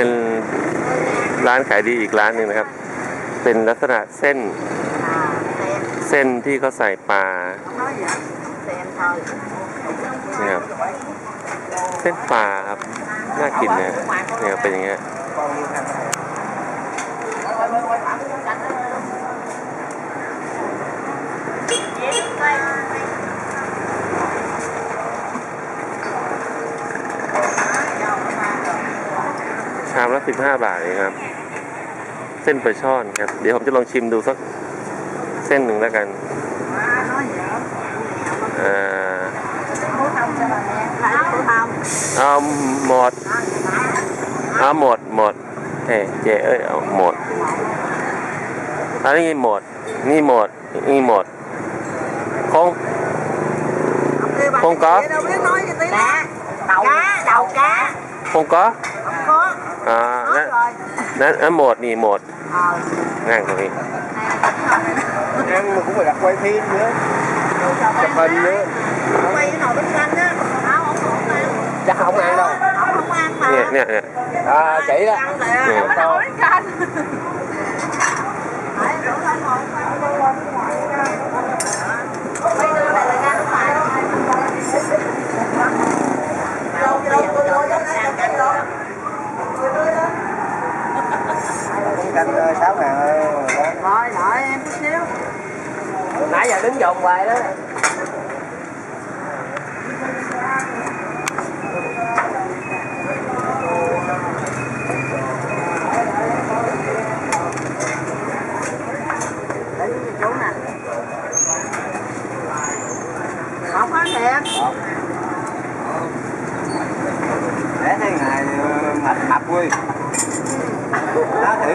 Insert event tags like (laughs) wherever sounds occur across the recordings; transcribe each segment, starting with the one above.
เป็นร้านขายดีอีกร้านหนึ่งนะครับ เป็นลักษณะเส้น เส้นที่เขาใส่ปลาเนี่ยครับเส้นปลาครับ น่ากินเนี่ยเนี่ยเป็นอย่างเงี้ยไปามละสิบห้าบาทเองครับ เส้นปลาช่อนครับ เดี๋ยวผมจะลองชิมดูสักเส้นหนึ่งแล้วกัน อ่เอาหมด เอาหมดหมดเฮ้เจ๊เอ้ยเอาหมดอันนี้หมด นี่หมดนี่หมด คงคงก็ k คงก๊อฟอ่านั่นนั่นอ่ะหมดนี่หมด Ờ. นั่งตรงนี้ ăn ờ. mà cũng phải đặt quay phim nữa chụp hình nữa Quay cái nồi bánh canh á. Áo không ổn ăn. chắc không ăn đâu không ăn mà. เนี่ยเนี่ยเนี่ย à chỉ đó Ăn lẹ. Ừ. (laughs) Phải canh. canh ờ, sáu ngàn ơi. Thôi, nãy em chút xíu. Nãy giờ đứng vòng hoài đó.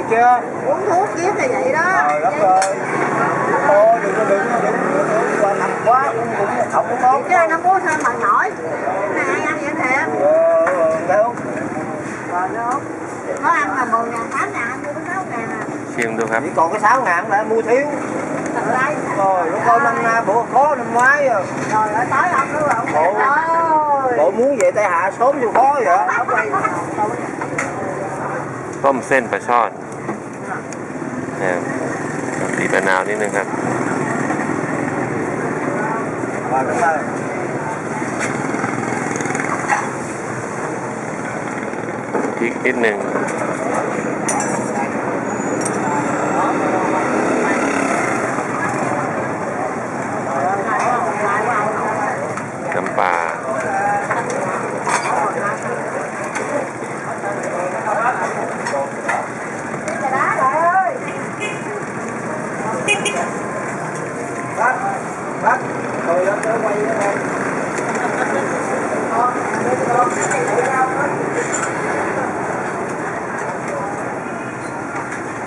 chưa? Uống thuốc giết là vậy đó. Trời đất ơi. Thôi đừng có đừng đừng đừng nằm quá không có tốt. Chứ nó muốn thêm bằng nổi. Này ai ăn vậy thèm? Ờ, đâu? Rồi không Có ăn là 10 ngàn, tám ngàn, ăn mua có sáu ngàn à. Xuyên được hả? Chỉ còn có sáu ngàn đã mua thiếu. Rồi, lúc coi năm bữa khó năm ngoái rồi. Rồi, tới ông nữa rồi, ông Bộ muốn về tay hạ sớm vô khó vậy. Tôm sen và son คนะบีบมะนาวนิดนึงครับวางกันไปพริกนิดหนึ่งโอ้ อร่อยครับ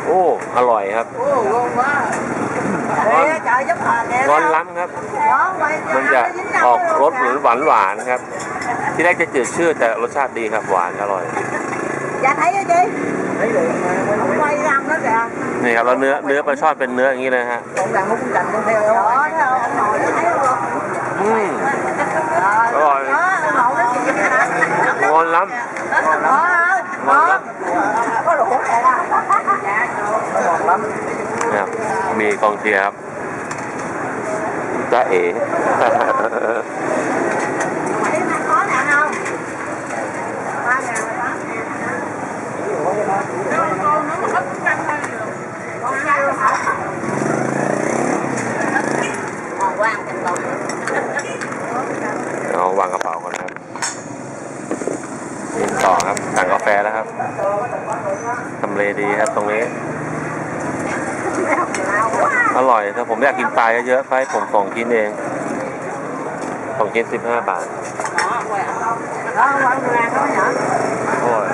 โอ้ลงมา้านร้อนล้ำครับ มันจะออกรสหวานหวานหวานครับ ที่แรกจะจืดชื่อแต่รสชาติดีครับหวานอร่อย อย่าไทยเลยจีไวรำแล้วจ้ะนี่ครับ แล้วเนื้อเนื้อปลาช่อนเป็นเนื้ออย่างนี้เลยฮะสองดังมุกจันทร์ตงเทวอเอาหน่อยคมีกองเชียร์ครับจ้าเอ๋ถ้าผมอยากกินปลาเยอะๆไปผมส่งกินเองส่งกินสิบห้าบาทโอ้ย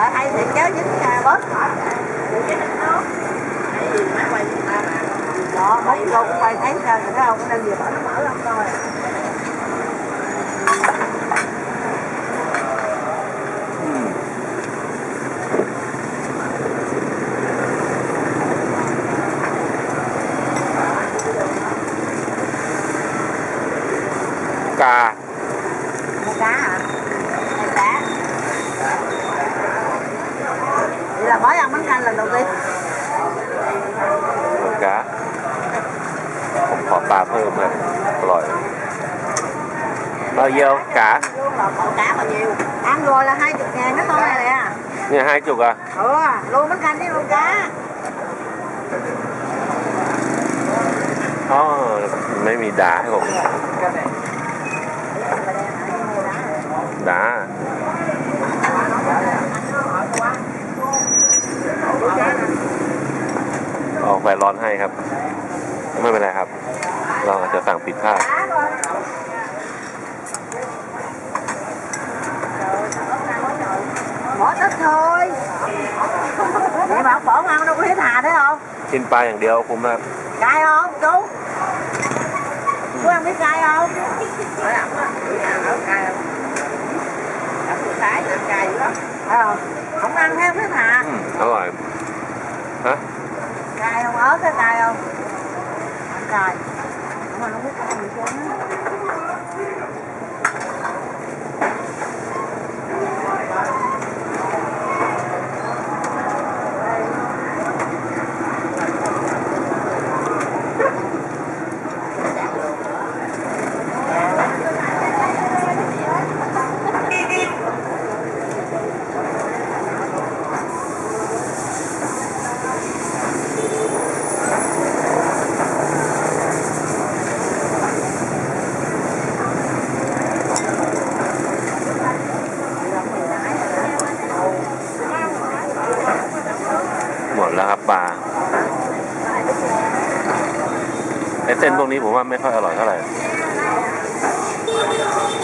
ờ hay thì kéo dính nhà bớt đó mấy cô cũng quay thấy sao nữa không đang ba phơ mà loại bao nhiêu c á cá bao nhiêu ăn rồi là hai chục ngàn nó k h ô n này nè n g h a i chục à ừ luôn bánh canh v i luôn cá อ๋อไม่มีด่าให้ผมด่าออกไฟร้อนให้ครับ ไม่เป็นไรครับเราอาจจะสั่งผิดพลาดหมอตัดเถอย vâng, Vậy mà ông bỏ ăn đâu có hết hà thế không? กินปลาอย่างเดียวคุ้มมาก Cay không? Chú Chú ăn biết cay không? Ở ẩm á, ở cay không? không? ăn theo hết hà อืมอร่อย Cay không? ớt cái cay không? Ăn Thank you. าไอเส้นพวกนี้ผมว่าไม่ค่อยอร่อยเท่าไหร่